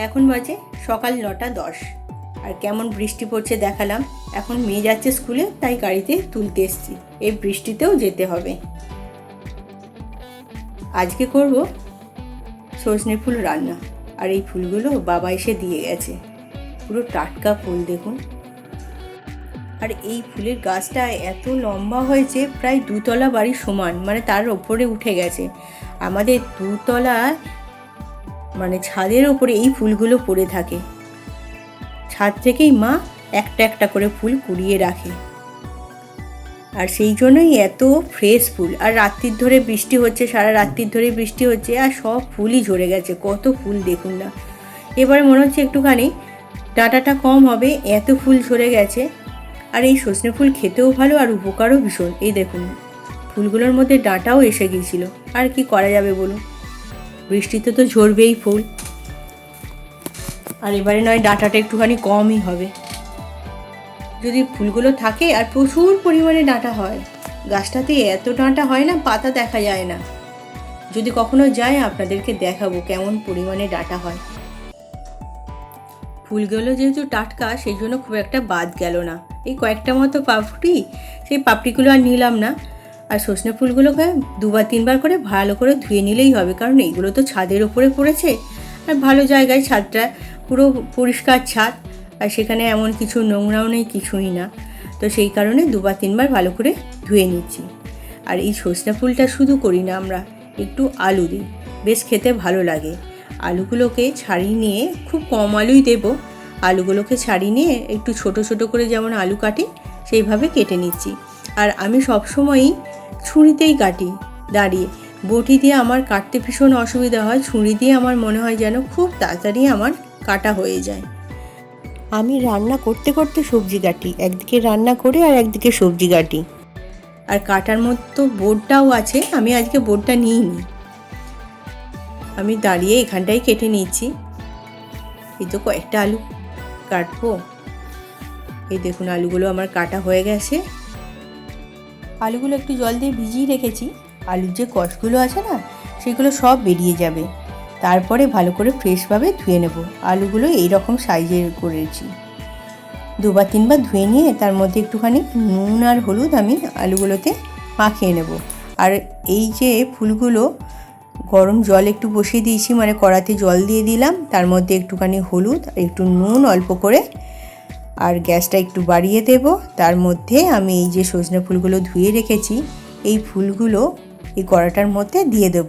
এখন বাজে সকাল নটা দশ। আর কেমন বৃষ্টি পড়ছে দেখালাম। এখন মেয়ে যাচ্ছে স্কুলে, তাই গাড়িতে তুলতে এসছি। এই বৃষ্টিতেও যেতে হবে। আজকে করব সজনে ফুল রান্না। আর এই ফুলগুলো বাবা এসে দিয়ে গেছে। পুরো টাটকা ফুল, দেখুন। আর এই ফুলের গাছটা এত লম্বা হয়েছে, প্রায় দুতলা বাড়ির সমান মানে তার ওপরে উঠে গেছে। আমাদের দুতলা মানে ছাদের ওপরে এই ফুলগুলো পড়ে থাকে। ছাদ থেকেই মা একটা একটা করে ফুল কুড়িয়ে রাখে। আর সেই জন্যই এত ফ্রেশ ফুল। আর রাত্রির ধরে বৃষ্টি হচ্ছে, সারা রাত্রির ধরে বৃষ্টি হচ্ছে, আর সব ফুলই ঝরে গেছে। কত ফুল দেখুন না। এবারে মনে হচ্ছে একটুখানি ডাঁটাটা কম হবে, এত ফুল ঝরে গেছে। আর এই সজনে ফুল খেতেও ভালো আর উপকারও ভীষণ। এই দেখুন, ফুলগুলোর মধ্যে ডাঁটাও এসে গিয়েছিল। আর কি করা যাবে বলুন? বৃষ্টিতে তো ঝরবেই ফুল। আর এবারে নয়, ডাঁটাটা একটুখানি কমই হবে। যদি ফুলগুলো থাকে, আর প্রচুর পরিমাণে ডাঁটা হয়, গাছটাতে এত ডাঁটা হয় না, পাতা দেখা যায় না। যদি কখনো যায়, আপনাদেরকে দেখাবো কেমন পরিমাণে ডাঁটা হয়। ফুলগুলো যেহেতু টাটকা, সেই জন্য খুব একটা বাদ গেল না। এই কয়েকটা মতো পাপড়ি, সেই পাপড়িগুলো আর নিলাম না। আর সজনে ফুলগুলোকে দুবার, তিনবার করে ভালো করে ধুয়ে নিলেই হবে, কারণ এইগুলো তো ছাদের ওপরে পড়েছে। আর ভালো জায়গায় ছাদটা পুরো পরিষ্কার ছাদ, আর সেখানে এমন কিছু নোংরাও নেই, কিছুই না। তো সেই কারণে দুবার, তিনবার ভালো করে ধুয়ে নিচ্ছি। আর এই সজনে ফুলটা শুধু করি না আমরা, একটু আলু দিই, বেশ খেতে ভালো লাগে। আলুগুলোকে ছাড়িয়ে নিয়ে খুব কম আলুই দেব, আলুগুলোকে ছাড়িয়ে নিয়ে একটু ছোট ছোট করে যেমন আলু কাটি, সেইভাবে কেটে নিচ্ছি। আর আমি সবসময়ই ছুরিতেই কাটি। দাঁড়িয়ে বটি দিয়ে আমার কাটতে ভীষণ অসুবিধা হয় ছুরি দিয়ে আমার মনে হয় যেন খুব তাড়াতাড়ি আমার কাটা হয়ে যায়। আমি রান্না করতে করতে সবজি কাটি একদিকে রান্না করে আর একদিকে সবজি কাটি। আর কাটার মতো বোর্ডটাও আছে আমি আজকে বোর্ডটা নিইনি। আমি দাঁড়িয়ে এখানটাই কেটে নিচ্ছি। এই তো কয়েকটা আলু কাটবো। এই দেখুন আলুগুলো আমার কাটা হয়ে গেছে। আলুগুলো একটু জল দিয়ে ভিজিয়ে রেখেছি। আলুর যে কষগুলো আছে না, সেগুলো সব বেরিয়ে যাবে। তারপরে ভালো করে ফ্রেশভাবে ধুয়ে নেব। আলুগুলো এই রকম সাইজের করেছি। দুবার তিনবার ধুয়ে নিয়ে তার মধ্যে একটুখানি নুন আর হলুদ আমি আলুগুলোতে মাখিয়ে নেব। আর এই যে ফুলগুলো, গরম জল একটু বসিয়ে দিয়েছি মানে কড়াতে জল দিয়ে দিলাম, তার মধ্যে একটুখানি হলুদ আর একটু নুন অল্প করে আর গ্যাসটা একটু বাড়িয়ে দেব। তার মধ্যে আমি এই যে সজনে ফুলগুলো ধুয়ে রেখেছি, এই ফুলগুলো এই কড়াটার মধ্যে দিয়ে দেব।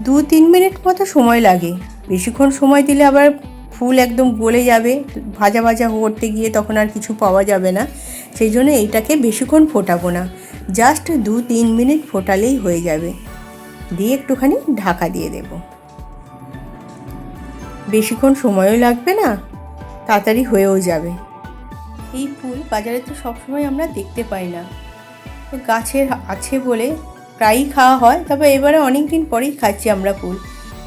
দু তিন মিনিট মতো সময় লাগে। বেশিক্ষণ সময় দিলে আবার ফুল একদম গলে যাবে। ভাজা ভাজা করতে গিয়ে তখন আর কিছু পাওয়া যাবে না। সেই জন্য এইটাকে বেশিক্ষণ ফোটাবো না। জাস্ট দু তিন মিনিট ফোটালেই হয়ে যাবে। দিয়ে একটুখানি ঢাকা দিয়ে দেব। বেশিক্ষণ সময়ও লাগবে না। তাড়াতাড়ি হয়েও যাবে। এই ফুল বাজারে তো সবসময় আমরা দেখতে পাই না। গাছের আছে বলে প্রায়ই খাওয়া হয়, তবে এবারে অনেক দিন পরেই খাচ্ছি আমরা ফুল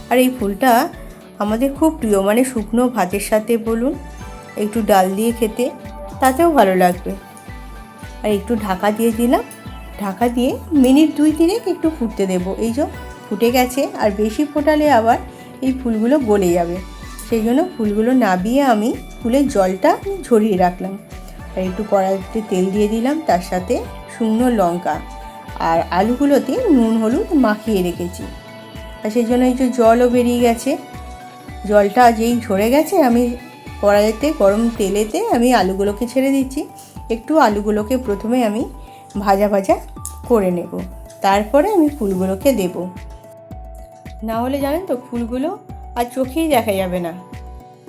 আর এই ফুলটা আমাদের খুব প্রিয় মানে শুকনো ভাতের সাথে বলুন, একটু ডাল দিয়ে খেতে, তাতেও ভালো লাগবে। আর একটু ঢাকা দিয়ে দিলাম। ঢাকা দিয়ে মিনিট দুই তিনেক একটু ফুটতে দেবো। এই যে ফুটে গেছে, আর বেশি ফোটালে আবার এই ফুলগুলো গলে যাবে। সেই জন্য ফুলগুলো নাবিয়ে আমি ফুলের জলটা ঝরিয়ে রাখলাম। আর একটু কড়াইতে তেল দিয়ে দিলাম, তার সাথে শুকনো লঙ্কা আর আলুগুলোতে নুন, হলুদ মাখিয়ে রেখেছি। আর সেই জন্য এই যে জলও বেরিয়ে গেছে। জলটা যেই ঝরে গেছে, আমি কড়াইতে, গরম তেলেতে আমি আলুগুলোকে ছেড়ে দিচ্ছি। একটু আলুগুলোকে প্রথমে আমি ভাজা ভাজা করে নেব। তারপরে আমি ফুলগুলোকে দেব। না হলে জানেন তো, ফুলগুলো আর চোখেই দেখা যাবে না।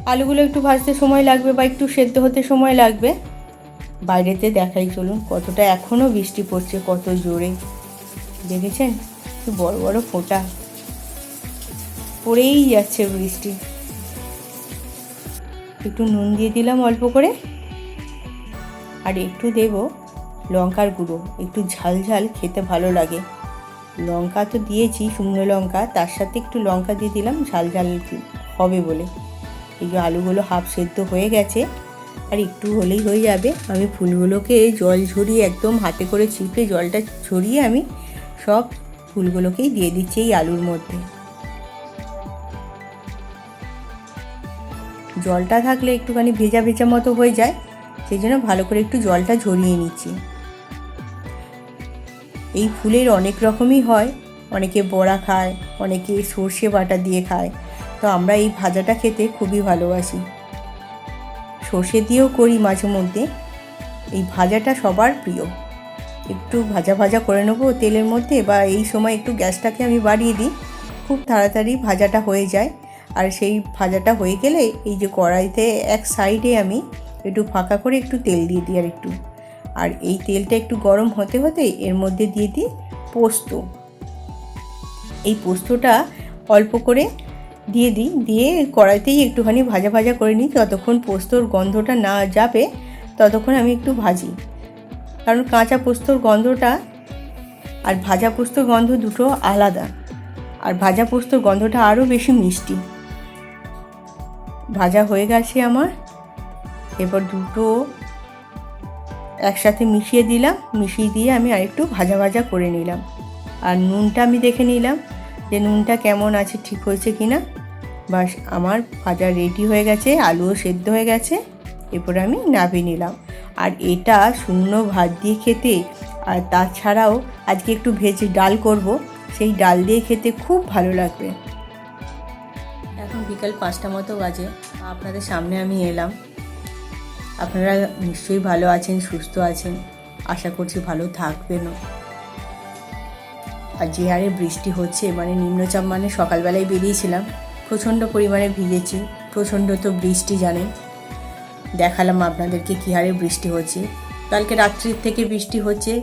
আলুগুলো একটু ভাজতে সময় লাগবে বা একটু সেদ্ধ হতে সময় লাগবে। বাইরেতে দেখাই চলুন কতটা এখনও বৃষ্টি পড়ছে, কত জোরে। দেখেছেন? কি বড় বড় ফোঁটা। পড়েই যাচ্ছে বৃষ্টি। একটু নুন দিয়ে দিলাম অল্প করে। আর একটু দেব লঙ্কার গুঁড়ো। একটু ঝাল ঝাল খেতে ভালো লাগে। লঙ্কা তো দিয়েছি, শুকনো লঙ্কা, তার সাথে একটু লঙ্কা দিয়ে দিলাম, ঝাল ঝাল হবে বলে। এই যে আলুগুলো হাফ সেদ্ধ হয়ে গেছে, আর একটু হলেই হয়ে যাবে। আমি ফুলগুলোকে জল ঝরিয়ে একদম হাতে করে চিপে জলটা ছড়িয়ে আমি সব ফুলগুলোকেই দিয়ে দিচ্ছি এই আলুর মধ্যে। জলটা থাকলে একটুখানি ভেজা ভেজা মতো হয়ে যায়, সেই জন্য ভালো করে একটু জলটা ঝরিয়ে নিচ্ছি। এই ফুলের অনেক রকমই হয়। অনেকে বড়া খায়, অনেকে সর্ষে বাটা দিয়ে খায়। তো আমরা এই ভাজাটা খেতে খুবই ভালোবাসি। সর্ষে দিয়েও করি মাঝে মধ্যে। এই ভাজাটা সবার প্রিয়। একটু ভাজা ভাজা করে নেব তেলের মধ্যে বা এই সময় একটু গ্যাসটাকে আমি বাড়িয়ে দিই। খুব তাড়াতাড়ি ভাজাটা হয়ে যায়। আর সেই ভাজাটা হয়ে গেলে এই যে কড়াইতে এক সাইডে আমি একটু ফাঁকা করে একটু তেল দিয়ে দিই আর একটু। আর এই তেলটা একটু গরম হতে হতে এর মধ্যে দিয়ে দিই পোস্ত। এই পোস্তটা অল্প করে দিয়ে দিই, দিয়ে কড়াইতেই একটুখানি ভাজা ভাজা করে নিই। যতক্ষণ পোস্তর গন্ধটা না যাবে, ততক্ষণ আমি একটু ভাজি। কারণ কাঁচা পোস্তর গন্ধটা আর ভাজা পোস্তর গন্ধ দুটো আলাদা। আর ভাজা পোস্তর গন্ধটা আরও বেশি মিষ্টি। ভাজা হয়ে গেছে আমার। এবার দুটো একসাথে মিশিয়ে দিলাম, মিশিয়ে দিয়ে আমি আরেকটু ভাজা ভাজা করে নিলাম। আর নুনটা আমি দেখে নিলাম যে নুনটা কেমন আছে, ঠিক হয়েছে কি না বাস, আমার ভাজা রেডি হয়ে গেছে, আলুও সেদ্ধ হয়ে গেছে, এরপরে আমি নামিয়ে নিলাম। আর এটা শূন্য ভাত দিয়ে খেতে, আর তাছাড়াও আজকে একটু ভেজে ডাল করব, সেই ডাল দিয়ে খেতে খুব ভালো লাগবে। এখন বিকাল পাঁচটা মতো বাজে, আপনাদের সামনে আমি এলাম। আপনারা নিশ্চয়ই ভালো আছেন, সুস্থ আছেন। আশা করছি ভালো থাকবেনও। আর যে হারে বৃষ্টি হচ্ছে মানে নিম্নচাপ মানে সকালবেলায় বেরিয়েছিলাম। প্রচণ্ড পরিমাণে ভিজেছি, প্রচণ্ড তো বৃষ্টি, জানেন। দেখালাম আপনাদেরকে কী হারে বৃষ্টি হচ্ছে। কালকে রাত্রির থেকে বৃষ্টি হচ্ছে,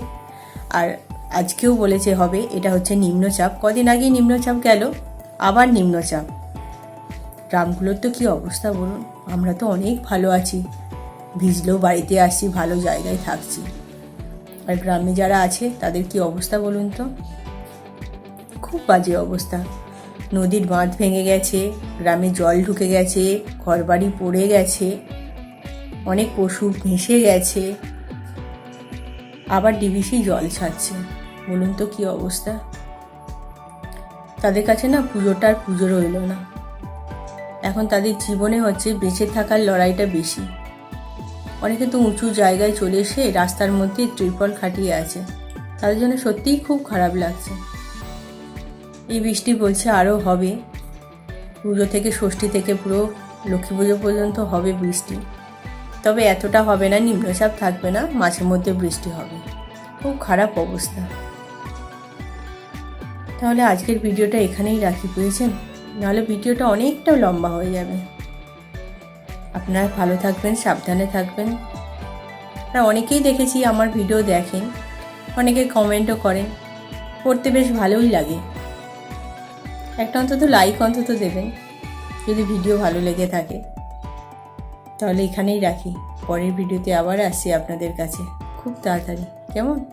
আর আজকেও বলেছে হবে, এটা হচ্ছে নিম্নচাপ। কদিন আগেই নিম্নচাপ গেল, আবার নিম্নচাপ। গ্রামগুলোর তো কী অবস্থা বলুন? আমরা তো অনেক ভালো আছি। ভিজলেও বাড়িতে আসছি ভালো জায়গায় থাকছি। আর গ্রামে যারা আছে, তাদের কি অবস্থা বলুন তো? খুব বাজে অবস্থা। নদীর বাঁধ ভেঙে গেছে, গ্রামে জল ঢুকে গেছে, ঘরবাড়ি পড়ে গেছে, অনেক পশু ভেসে গেছে, আবার ডিবিসি জল ছাড়ছে। বলুন তো কি অবস্থা? তাদের কাছে না পুজোটা আর পুজো রইল না। এখন তাদের জীবনে হচ্ছে বেঁচে থাকার লড়াইটা বেশি। অনেকে তো উঁচু জায়গায় চলে এসে রাস্তার মধ্যে ট্রিপল খাটিয়ে আছে। তাদের জন্য সত্যিই খুব খারাপ লাগছে। এই বৃষ্টি বলছে আরও হবে। পুজো থেকে ষষ্ঠী থেকে পুরো লক্ষ্মী পুজো পর্যন্ত হবে বৃষ্টি। তবে এতটা হবে না, নিম্নচাপ থাকবে না, মাঝে মধ্যে বৃষ্টি হবে। খুব খারাপ অবস্থা। তাহলে আজকের ভিডিওটা এখানেই রাখি পেয়েছেন নাহলে ভিডিওটা অনেকটা লম্বা হয়ে যাবে। আপনারা ভালো থাকবেন, সাবধানে থাকবেন। আর অনেকেই দেখেছি আমার ভিডিও দেখেন, অনেকে কমেন্টও করেন। পড়তে বেশ ভালোই লাগে। একটা অন্তত লাইক অন্তত দেবেন, যদি ভিডিও ভালো লেগে থাকে। তাহলে এখানেই রাখি। পরের ভিডিওতে আবার আসছি আপনাদের কাছে। খুব তাড়াতাড়ি। কেমন?